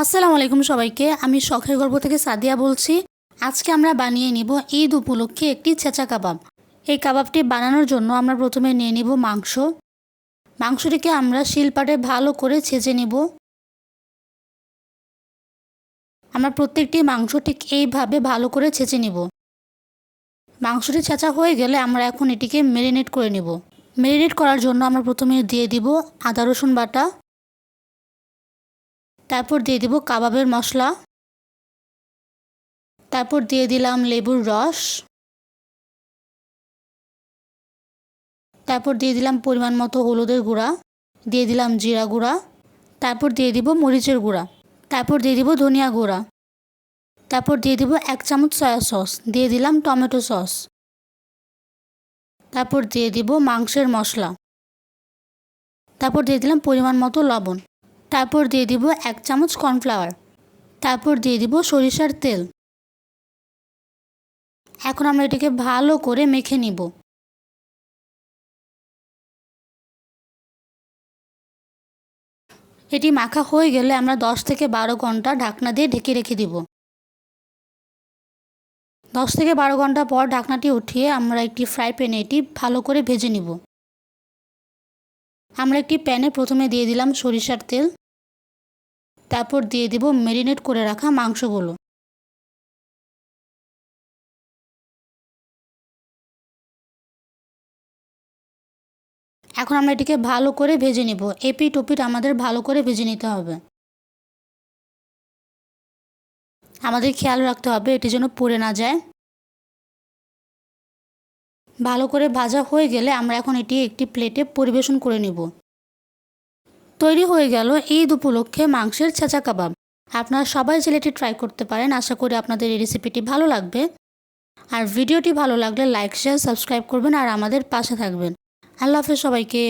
আসসালামু আলাইকুম সবাইকে, আমি শখের গল্প থেকে সাদিয়া বলছি। আজকে আমরা বানিয়ে নিব ঈদ উপলক্ষে একটি ছেঁচা কাবাব। এই কাবাবটি বানানোর জন্য আমরা প্রথমে নিয়ে নিব মাংস। মাংসটিকে আমরা শিলপাটে ভালো করে ছেঁচে নিব। আমরা প্রত্যেকটি মাংস ঠিক এইভাবে ভালো করে ছেঁচে নিব। মাংসটি ছেঁচা হয়ে গেলে আমরা এখন এটিকে মেরিনেট করে নিব। মেরিনেট করার জন্য আমরা প্রথমে দিয়ে দিব আদা রসুন বাটা। তারপর দিয়ে দিব কাবাবের মশলা। তারপর দিয়ে দিলাম লেবুর রস। তারপর দিয়ে দিলাম পরিমাণ মতো হলুদের গুঁড়া। দিয়ে দিলাম জিরা গুঁড়া। তারপর দিয়ে দিব মরিচের গুঁড়া। তারপর দিয়ে দিব ধনিয়া গুঁড়া। তারপর দিয়ে দিব এক চামচ সয়া সস দিয়ে দিলাম টমেটো সস তারপর দিয়ে দিব মাংসের মশলা। তারপর দিয়ে দিলাম পরিমাণ মতো লবণ। তারপর দিয়ে দিব এক চামচ কর্নফ্লাওয়ার। তারপর দিয়ে দিব সরিষার তেল। এখন আমরা এটিকে ভালো করে মেখে নিব। এটি মাখা হয়ে গেলে আমরা দশ থেকে বারো ঘণ্টা ঢাকনা দিয়ে ঢেকে রেখে দিব। দশ থেকে বারো ঘণ্টা পর ঢাকনাটি উঠিয়ে আমরা একটি ফ্রাই প্যানে এটি ভালো করে ভেজে নিব। আমরা একটি প্যানে প্রথমে দিয়ে দিলাম সরিষার তেল। তারপর দিয়ে দিব মেরিনেট করে রাখা মাংসগুলো। এখন আমরা এটিকে ভালো করে ভেজে নিব। এপিট ওপিট আমাদের ভালো করে ভেজে নিতে হবে। আমাদের খেয়াল রাখতে হবে এটি যেন পুড়ে না যায়। ভালো করে ভাজা হয়ে গেলে আমরা এখন এটি একটি প্লেটে পরিবেশন করে নিব। তৈরি হয়ে গেল ঈদ উপলক্ষে মাংসের ছেঁচা কাবাব। আপনারা সবাই জেলেটি ট্রাই করতে পারেন। আশা করি আপনাদের এই রেসিপিটি ভালো লাগবে। আর ভিডিওটি ভালো লাগলে লাইক শেয়ার সাবস্ক্রাইব করবেন আর আমাদের পাশে থাকবেন। আল্লাহ হাফেজ সবাইকে।